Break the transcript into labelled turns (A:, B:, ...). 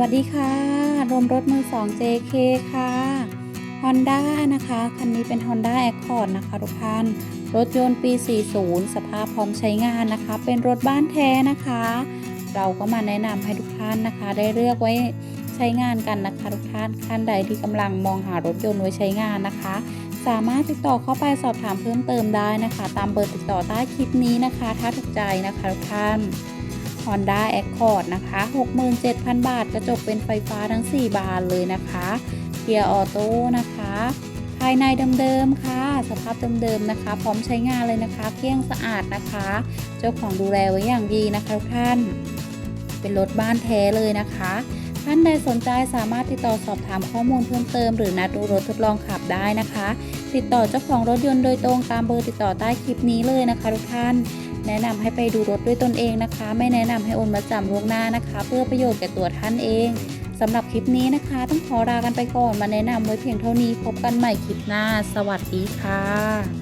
A: วัสดีค่ะ รวมรถมือ2 JK ค่ะ Honda นะคะ คันนี้เป็น Honda Accord นะคะทุกท่าน รถยนต์ปี 40 สภาพพร้อมใช้งานนะคะ เป็นรถบ้านแท้นะคะ เราก็มาแนะนำให้ทุกท่านนะคะ ได้เลือกไว้ใช้งานกันนะคะทุกท่านท่านใดที่กำลังมองหารถยนต์ไว้ใช้งานนะคะ สามารถติดต่อเข้าไปสอบถามเพิ่มเติมได้นะคะ ตามเบอร์ติดต่อใต้คลิปนี้นะคะ ถ้าถูกใจนะคะทุกท่าน Honda Accord นะคะ 67,000 บาท กระจกเป็นไฟฟ้าทั้ง 4 บานเลยนะคะเกียร์ออโต้นะคะ ภายในเดิมๆค่ะ สภาพเดิมๆนะคะ พร้อมใช้งานเลยนะคะเกลี้ยงสะอาดนะคะ เจ้าของดูแลไว้อย่างดีนะคะทุกท่าน เป็นรถบ้านแท้เลยนะคะ ท่านใดสนใจสามารถติดต่อสอบถามข้อมูลเพิ่มเติม หรือนัดดูรถทดลองขับได้นะคะ ติดต่อเจ้าของรถยนต์โดยตรงตามเบอร์ติดต่อใต้คลิปนี้เลยนะคะทุกท่าน แนะนำให้ไปดูรถด้วยตนเองนะคะ ไม่แนะนำให้โอนมาจำล่วงหน้านะคะ เพื่อประโยชน์แก่ตัวท่านเองสำหรับคลิปนี้นะคะ ต้องขอลากันไปก่อนมาแนะนำไว้เพียงเท่านี้พบกันใหม่คลิปหน้า สวัสดีค่ะ